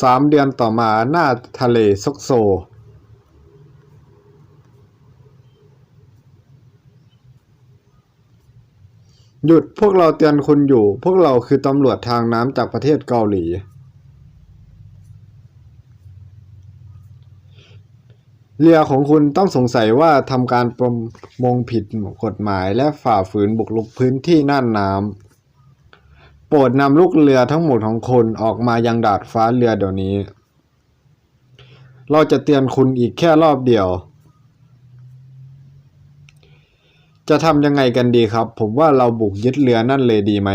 สามเดือนต่อมาหน้าทะเลซกโซ หยุดพวกเราเตือนคุณอยู่ พวกเราคือตำรวจทางน้ำจากประเทศเกาหลี เรือของคุณต้องสงสัยว่าทำการประมงผิดกฎหมายและฝ่าฝืนบุกรุกพื้นที่น่านน้ำ ปรดนำลูกเรือทั้งหมดของคุณออกมายังดาดฟ้าเรือเดี๋ยวนี้ เราจะเตือนคุณอีกแค่รอบเดียว จะทำยังไงกันดีครับ ผมว่าเราบุกยึดเรือนั่นเลยดีไหม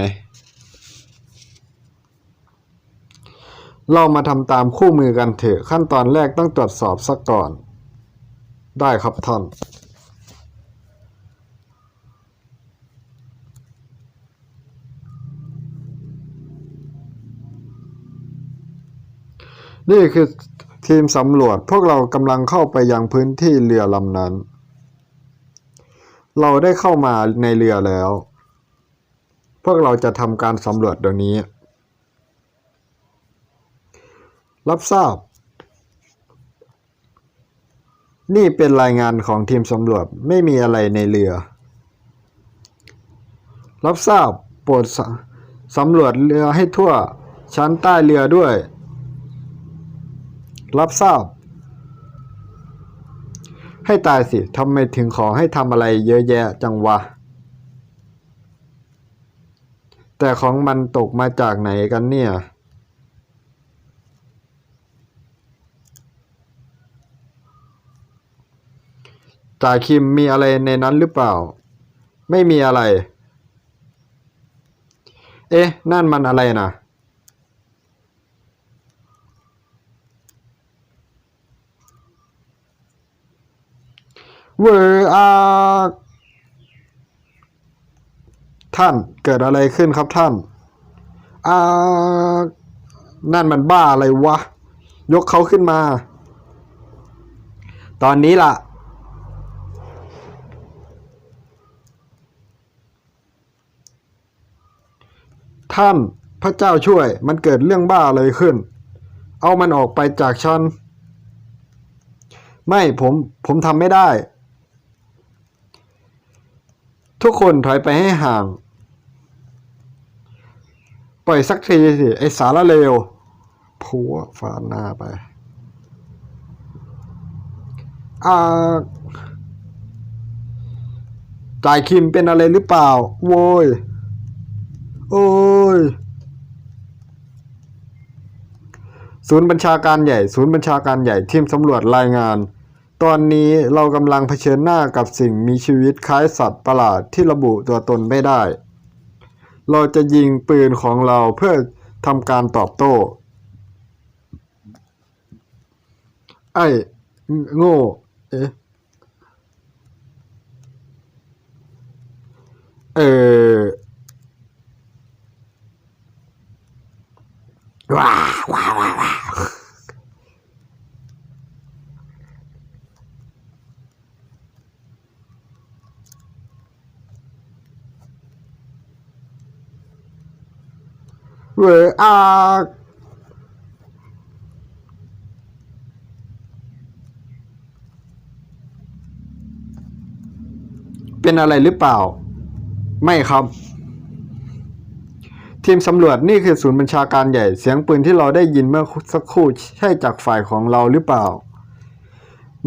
เรามาทำตามคู่มือกันเถอะขั้นตอนแรกต้องตรวจสอบซะก่อน ได้ครับท่าน นี่คือทีมสำรวจพวกเรากำลังเข้าไปยังพื้นที่เรือลำนั้น เราได้เข้ามาในเรือแล้ว พวกเราจะทำการสำรวจเดี๋ยวนี้ รับทราบ นี่เป็นรายงานของทีมสำรวจไม่มีอะไรในเรือ รับทราบโปรดสสำรวจเรือให้ทั่วชั้นใต้เรือด้วย รับทราบ ให้ตายสิทำไมถึงขอให้ทำอะไรเยอะแยะจังวะ แต่ของมันตกมาจากไหนกันเนี่ยจ่าคิมมีอะไรในนั้นหรือเปล่า ไม่มีอะไร เอ๊ะ นั่นมันอะไรนะ เวอร์อาท่านเกิดอะไรขึ้นครับท่านอานั่นมันบ้าอะไรวะ ยกเขาขึ้นมา ตอนนี้ล่ะ ท่านพระเจ้าช่วย มันเกิดเรื่องบ้าอะไรขึ้น เอามันออกไปจากฉัน ไม่ผมผมทำไม่ได้ ทุกคนถอยไปให้ห่าง ปล่อยสักทีสิ ไอสารเลวผัวฟาดหน้าไปอ่าจ่ายคิมเป็นอะไรหรือเปล่า โว้ย โอ้ย ศูนย์บัญชาการใหญ่ ศูนย์บัญชาการใหญ่ทีมสำรวจรายงาน ตอนนี้เรากำลังเผชิญหน้ากับสิ่งมีชีวิตคล้ายสัตว์ประหลาดที่ระบุตัวตนไม่ได้ เราจะยิงปืนของเราเพื่อทำการตอบโต้ ไอ้โง่เอ๊ะเออว้าวว้าว้า วว้าวเวอร์อาเป็นอะไรหรือเปล่า ไม่ครับ ทีมสำรวจนี่คือศูนย์บัญชาการใหญ่เสียงปืนที่เราได้ยินเมื่อสักครู่ใช่จากฝ่ายของเราหรือเปล่า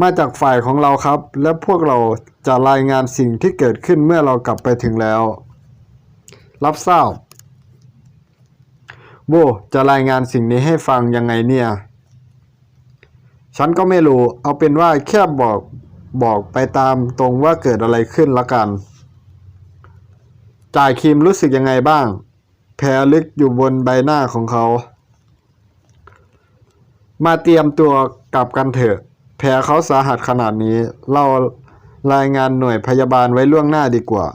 มาจากฝ่ายของเราครับ และพวกเราจะรายงานสิ่งที่เกิดขึ้นเมื่อเรากลับไปถึงแล้ว รับทราบ โบจะรายงานสิ่งนี้ให้ฟังยังไงเนี่ย ฉันก็ไม่รู้ เอาเป็นว่าแค่บอกบอกไปตามตรงว่าเกิดอะไรขึ้นละกัน จ่ายคิมรู้สึกยังไงบ้าง แผลลึกอยู่บนใบหน้าของเขา มาเตรียมตัวกลับกันเถอะ แผลเขาสาหัสขนาดนี้ เรารายงานหน่วยพยาบาลไว้ล่วงหน้าดีกว่า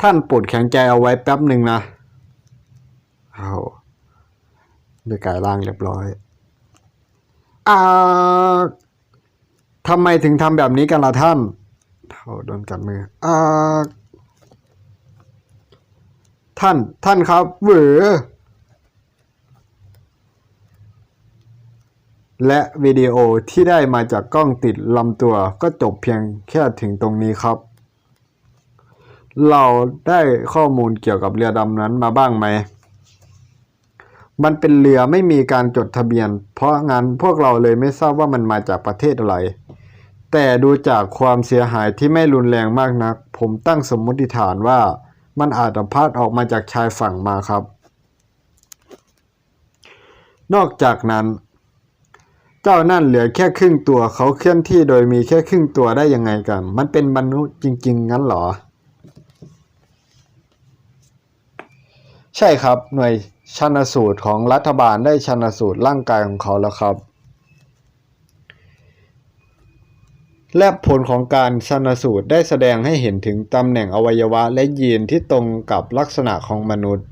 ท่านโปรดแข็งใจเอาไว้แป๊บหนึ่งนะ เอาด้วยกายร่างเรียบร้อยอ่าทำไมถึงทำแบบนี้กันล่ะท่านเขาโดนกัดมืออ่าท่าน ท่านครับเหวอและวิดีโอที่ได้มาจากกล้องติดลำตัวก็จบเพียงแค่ถึงตรงนี้ครับ เราได้ข้อมูลเกี่ยวกับเรือดำนั้นมาบ้างไหม มันเป็นเรือไม่มีการจดทะเบียน เพราะงั้นพวกเราเลยไม่ทราบว่ามันมาจากประเทศอะไร แต่ดูจากความเสียหายที่ไม่รุนแรงมากนัก ผมตั้งสมมติฐานว่ามันอาจจะพัดออกมาจากชายฝั่งมาครับ นอกจากนั้น เจ้านั่นเหลือแค่ครึ่งตัวเขาเคลื่อนที่โดยมีแค่ครึ่งตัวได้ยังไงกัน มันเป็นมนุษย์จริง ๆ งั้นหรอ ใช่ครับหน่วย ชันสูตรของรัฐบาลได้ชันสูตรร่างกายของเขาแล้วครับ และผลของการชันสูตรได้แสดงให้เห็นถึงตำแหน่งอวัยวะและยีนที่ตรงกับลักษณะของมนุษย์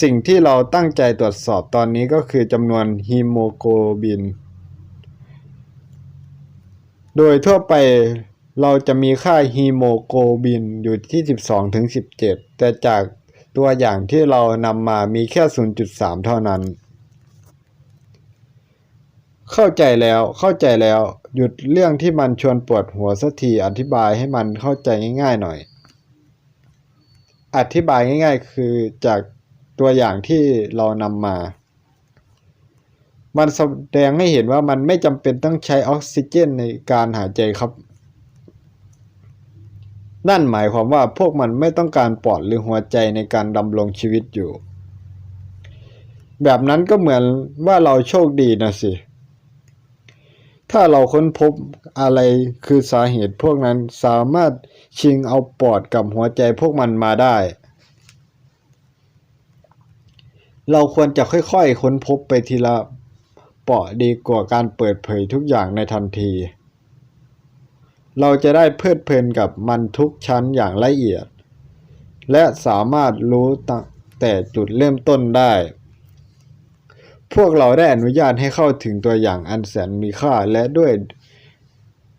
สิ่งที่เราตั้งใจตรวจสอบตอนนี้ก็คือจำนวนฮีโมโกลบิน โดยทั่วไปเราจะมีค่าฮีโมโกลบินอยู่ที่ 12ถึง17 แต่จาก ตัวอย่างที่เรานำมามีแค่ 0.3 เท่านั้น เข้าใจแล้วเข้าใจแล้วหยุดเรื่องที่มันชวนปวดหัวสักทีอธิบายให้มันเข้าใจง่าย ๆ หน่อย อธิบายง่าย ๆ คือจากตัวอย่างที่เรานำมา มันแสดงให้เห็นว่ามันไม่จำเป็นต้องใช้ออกซิเจนในการหายใจครับ นั่นหมายความว่าพวกมันไม่ต้องการปอดหรือหัวใจในการดำรงชีวิตอยู่ แบบนั้นก็เหมือนว่าเราโชคดีนะสิ ถ้าเราค้นพบอะไรคือสาเหตุพวกนั้นสามารถชิงเอาปอดกับหัวใจพวกมันมาได้ เราควรจะค่อยๆค้นพบไปทีละเปาะดีกว่าการเปิดเผยทุกอย่างในทันที เราจะได้เพลิดเพลินกับมันทุกชั้นอย่างละเอียด และสามารถรู้แต่จุดเริ่มต้นได้ พวกเราได้อนุญาตให้เข้าถึงตัวอย่างอันแสนมีค่าและด้วย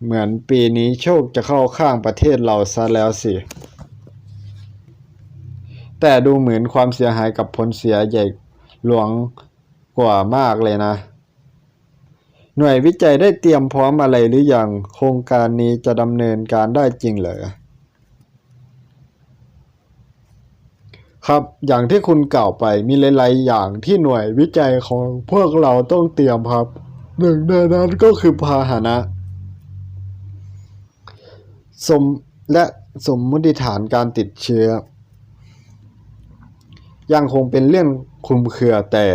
เหมือนปีนี้โชคจะเข้าข้างประเทศเราซะแล้วสิ แต่ดูเหมือนความเสียหายกับผลเสียใหญ่หลวงกว่ามากเลยนะ หน่วยวิจัยได้เตรียมพร้อมอะไรหรืออยัง โครงการนี้จะดำเนินการได้จริงเหรอ ครับ อย่างที่คุณกล่าวไปมีหลาย ๆ อย่างที่หน่วยวิจัยของพวกเราต้องเตรียมครับ หนึ่งในนั้นก็คือพาหนะสมและสมมติฐานการติดเชื้อ ยังคงเป็นเรื่องคลุมเครือแต่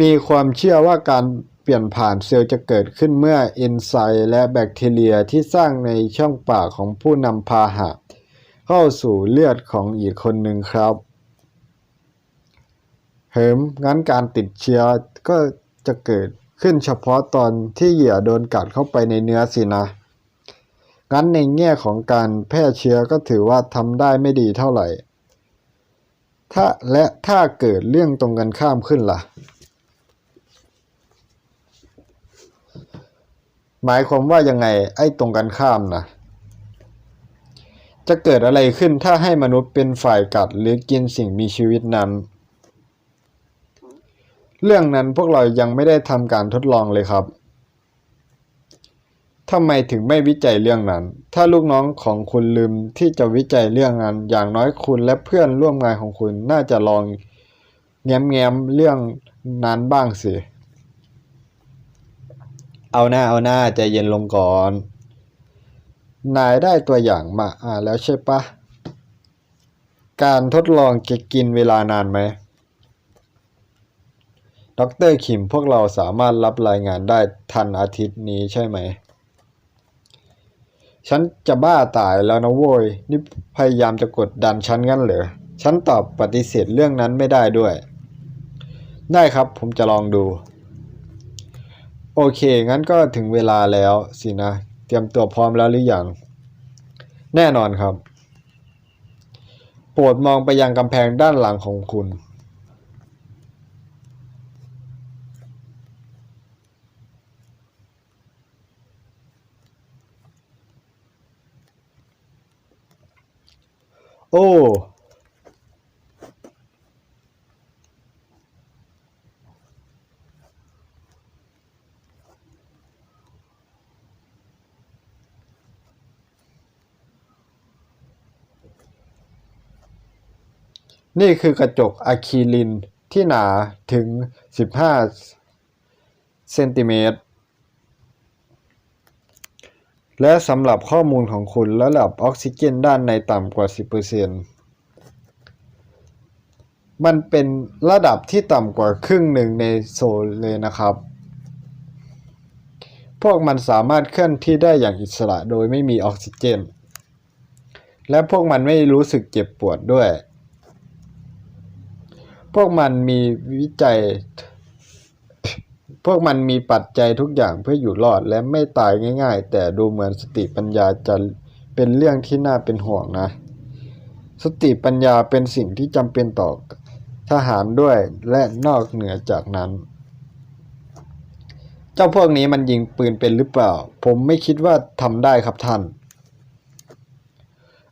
มีความเชื่อว่าการเปลี่ยนผ่านเซลล์จะเกิดขึ้นเมื่อเอนไซม์และแบคทีเรียที่สร้างในช่องปากของผู้นำพาหะ เข้าสู่เลือดของอีกคนหนึ่งครับเหิมงั้นการติดเชื้อก็จะเกิดขึ้นเฉพาะตอนที่เหยื่อโดนกัดเข้าไปในเนื้อสินะ งั้นในแง่ของการแพร่เชื้อก็ถือว่าทำได้ไม่ดีเท่าไหร่ ถ้าและถ้าเกิดเรื่องตรงกันข้ามขึ้นล่ะ หมายความว่ายังไงไอ้ตรงกันข้ามนะจะเกิดอะไรขึ้นถ้าให้มนุษย์เป็นฝ่ายกัดหรือกินสิ่งมีชีวิตนั้น เรื่องนั้นพวกเรายังไม่ได้ทำการทดลองเลยครับทำไมถึงไม่วิจัยเรื่องนั้น ถ้าลูกน้องของคุณลืมที่จะวิจัยเรื่องนั้น อย่างน้อยคุณและเพื่อนร่วมงานของคุณน่าจะลองแง้มๆเรื่องนั้นบ้างสิ เอาหน้าเอาหน้าใจเย็นลงก่อน นายได้ตัวอย่างมาอ่าแล้วใช่ปะ การทดลองจะกินเวลานานไหมดรคิมพวกเราสามารถรับรายงานได้ทันอาทิตย์นี้ใช่ไหม ฉันจะบ้าตายแล้วนะโว้ย นี่พยายามจะกดดันฉันงั้นเหรอ ฉันตอบปฏิเสธเรื่องนั้นไม่ได้ด้วย ได้ครับผมจะลองดู โอเค งั้นก็ถึงเวลาแล้วสินะ เตรียมตัวพร้อมแล้วหรือยัง แน่นอนครับ โปรดมองไปยังกำแพงด้านหลังของคุณ โอ้ นี่คือกระจกอะคริลินที่หนาถึง 15 เซนติเมตร และสำหรับข้อมูลของคุณระดับออกซิเจนด้านในต่ำกว่า 10%มันเป็นระดับที่ต่ำกว่าครึ่งหนึ่งในโซลเลยนะครับ พวกมันสามารถเคลื่อนที่ได้อย่างอิสระโดยไม่มีออกซิเจน และพวกมันไม่รู้สึกเจ็บปวดด้วย พวกมันมีวิจัย พวกมันมีปัจจัยทุกอย่างเพื่ออยู่รอดและไม่ตายง่าย ๆ แต่ดูเหมือนสติปัญญาจะเป็นเรื่องที่น่าเป็นห่วงนะ สติปัญญาเป็นสิ่งที่จำเป็นต่อทหารด้วยและนอกเหนือจากนั้น เจ้าพวกนี้มันยิงปืนเป็นหรือเปล่า ผมไม่คิดว่าทำได้ครับท่าน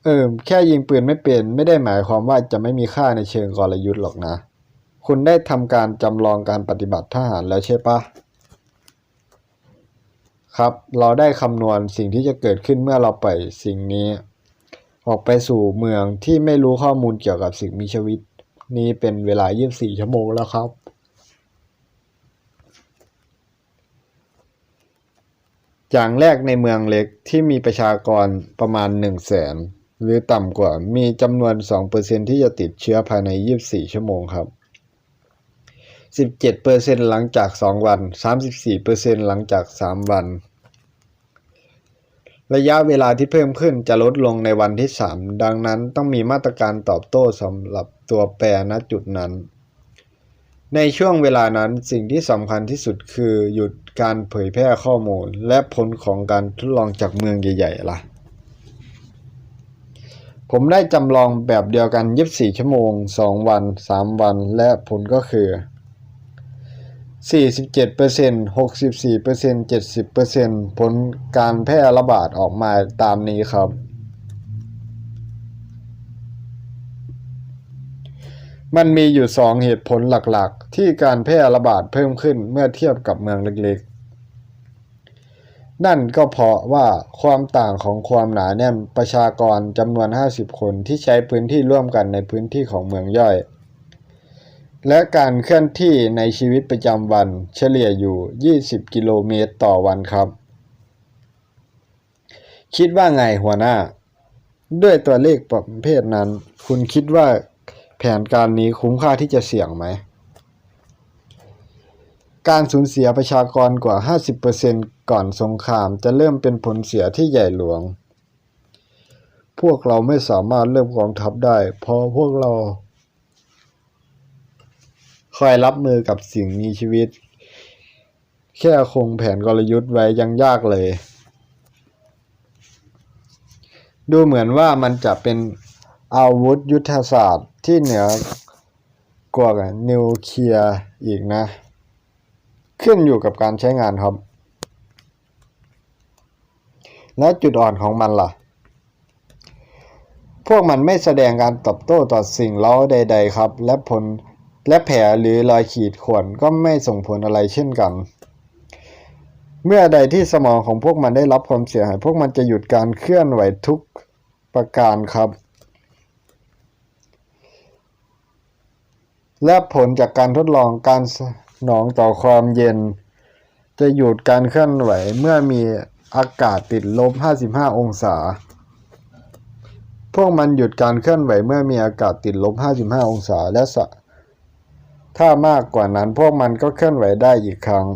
เออแค่ยิงปืนไม่เป็น ไม่ได้หมายความว่าจะไม่มีค่าในเชิงกลยุทธ์หรอกนะ คุณได้ทำการจำลองการปฏิบัติทหารแล้วใช่ปะครับ เราได้คำนวณสิ่งที่จะเกิดขึ้นเมื่อเราปล่อยสิ่งนี้ ออกไปสู่เมืองที่ไม่รู้ข้อมูลเกี่ยวกับสิ่งมีชีวิต นี้เป็นเวลา 24 ชั่วโมงแล้วครับ อย่างแรกในเมืองเล็กที่มีประชากรประมาณ 1 0 0 0 0แสนหรือต่ำกว่ามีจำนวน 2%ที่จะติดเชื้อภายใน 24 ชั่วโมงครับ 17%หลังจาก 2 วัน 34%หลังจาก 3 วัน ระยะเวลาที่เพิ่มขึ้นจะลดลงในวันที่ 3 ดังนั้นต้องมีมาตรการตอบโต้สำหรับตัวแปรณจุดนั้น ในช่วงเวลานั้นสิ่งที่สำคัญที่สุดคือหยุดการเผยแพร่ข้อมูล และผลของการทดลองจากเมืองใหญ่ๆล่ะผมได้จำลองแบบเดียวกัน 24 ชั่วโมง 2 วัน 3 วัน และผลก็คือ 47% 64% 70%ผลการแพร่ระบาดออกมาตามนี้ครับ มันมีอยู่สองเหตุผลหลักๆ ที่การแพร่ระบาดเพิ่มขึ้นเมื่อเทียบกับเมืองเล็กๆ นั่นก็เพราะว่าความต่างของความหนาแน่นประชากรจำนวน 50 คนที่ใช้พื้นที่ร่วมกันในพื้นที่ของเมืองย่อย และการเคลื่อนที่ในชีวิตประจำวันเฉลี่ยอยู่ 20 กิโลเมตรต่อวันครับ คิดว่าไงหัวหน้า ด้วยตัวเลขประเภทนั้น คุณคิดว่าแผนการนี้คุ้มค่าที่จะเสี่ยงไหม การสูญเสียประชากรกว่า 50%ก่อนสงครามจะเริ่มเป็นผลเสียที่ใหญ่หลวง พวกเราไม่สามารถเริ่มกองทัพได้ เพราะพวกเรา คอยรับมือกับสิ่งมีชีวิต แค่คงแผนกลยุทธ์ไว้ยังยากเลย ดูเหมือนว่ามันจะเป็นอาวุธยุทธศาสตร์ที่เหนือกว่านิวเคลียร์อีกนะ ขึ้นอยู่กับการใช้งานครับ แล้วจุดอ่อนของมันล่ะ พวกมันไม่แสดงการตอบโต้ต่อสิ่งเล้าใด ๆ ครับ และผล และแผลหรือรอยขีดข่วนก็ไม่ส่งผลอะไรเช่นกัน เมื่อใดที่สมองของพวกมันได้รับความเสียหาย พวกมันจะหยุดการเคลื่อนไหวทุกประการครับ และผลจากการทดลองการสนองต่อความเย็น จะหยุดการเคลื่อนไหวเมื่อมีอากาศติดลบ 55 องศา พวกมันหยุดการเคลื่อนไหวเมื่อมีอากาศติดลบ 55 องศา และสะ ถ้ามากกว่านั้นพวกมันก็เคลื่อนไหวได้อีกครั้ง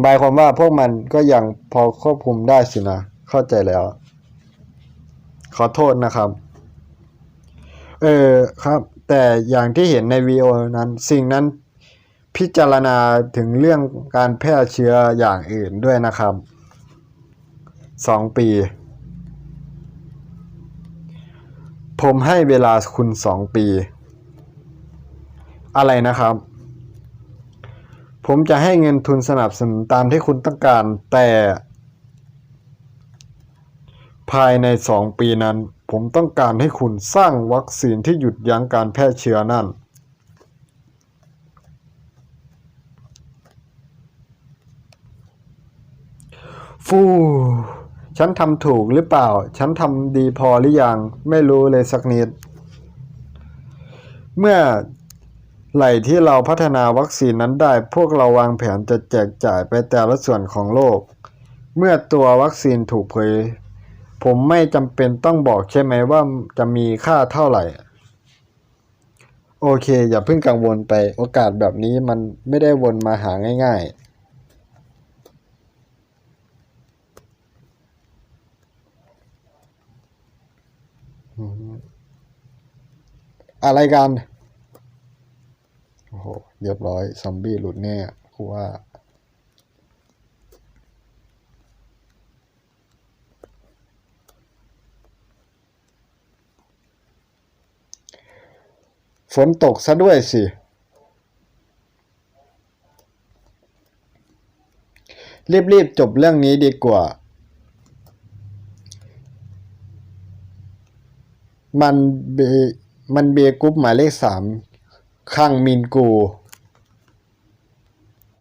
หมายความว่าพวกมันก็ยังพอควบคุมได้สินะ เข้าใจแล้ว ขอโทษนะครับ เออครับ แต่อย่างที่เห็นในวีโอนั้น สิ่งนั้นพิจารณาถึงเรื่องการแพร่เชื้ออย่างอื่นด้วยนะครับสองปี ผมให้เวลาคุณสองปี อะไรนะครับ ผมจะให้เงินทุนสนับสนุนตามที่คุณต้องการแต่ ภายในสองปีนั้น ผมต้องการให้คุณสร้างวัคซีนที่หยุดยั้งการแพร่เชื้อนั่น ฟูฉันทำถูกหรือเปล่า ฉันทำดีพอหรือยัง ไม่รู้เลยสักนิด เมื่อ ไหร่ที่เราพัฒนาวัคซีนนั้นได้ พวกเราวางแผนจะแจกจ่ายไปแต่ละส่วนของโลก เมื่อตัววัคซีนถูกเผย ผมไม่จำเป็นต้องบอกใช่ไหมว่าจะมีค่าเท่าไหร่ โอเค อย่าเพิ่งกังวลไปโอกาสแบบนี้มันไม่ได้วนมาหาง่ายๆอะไรกัน เรียบร้อย ซอมบี้หลุดแน่กูว่า ฝนตกซะด้วยสิ รีบๆ จบเรื่องนี้ดีกว่า มันเบมันเบกรุ๊ปหมายเลขสามข้างมินกู